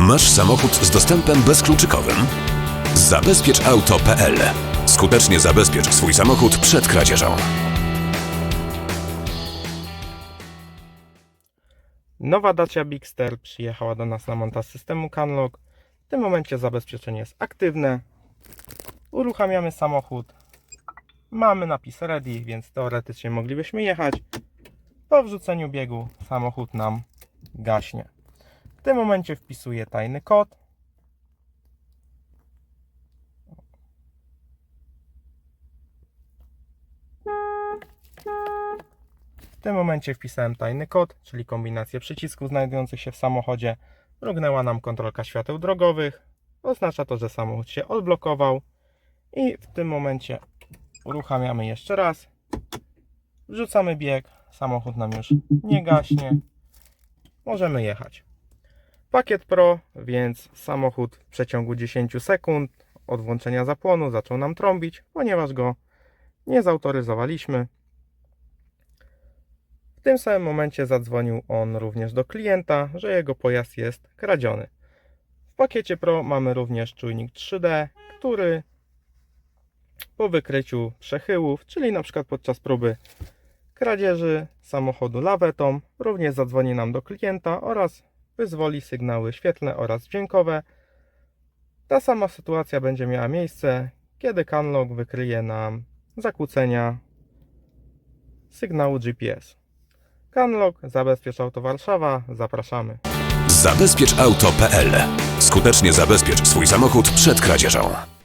Masz samochód z dostępem bezkluczykowym? Zabezpieczauto.pl Skutecznie zabezpiecz swój samochód przed kradzieżą. Nowa Dacia Bigster przyjechała do nas na montaż systemu Canlock. W tym momencie zabezpieczenie jest aktywne. Uruchamiamy samochód. Mamy napis ready, więc teoretycznie moglibyśmy jechać. Po wrzuceniu biegu samochód nam gaśnie. W tym momencie wpisuję tajny kod. W tym momencie wpisałem tajny kod, czyli kombinację przycisków znajdujących się w samochodzie. Mrugnęła nam kontrolka świateł drogowych. Oznacza to, że samochód się odblokował. I w tym momencie uruchamiamy jeszcze raz. Wrzucamy bieg. Samochód nam już nie gaśnie. Możemy jechać. Pakiet Pro, więc samochód w przeciągu 10 sekund od włączenia zapłonu zaczął nam trąbić, ponieważ go nie zautoryzowaliśmy. W tym samym momencie zadzwonił on również do klienta, że jego pojazd jest kradziony. W pakiecie Pro mamy również czujnik 3D, który po wykryciu przechyłów, czyli na przykład podczas próby kradzieży samochodu lawetą, również zadzwoni nam do klienta oraz wyzwoli sygnały świetlne oraz dźwiękowe. Ta sama sytuacja będzie miała miejsce, kiedy Canlog wykryje nam zakłócenia sygnału GPS. Canlog, Zabezpiecz Auto Warszawa, zapraszamy. Zabezpieczauto.pl Skutecznie zabezpiecz swój samochód przed kradzieżą.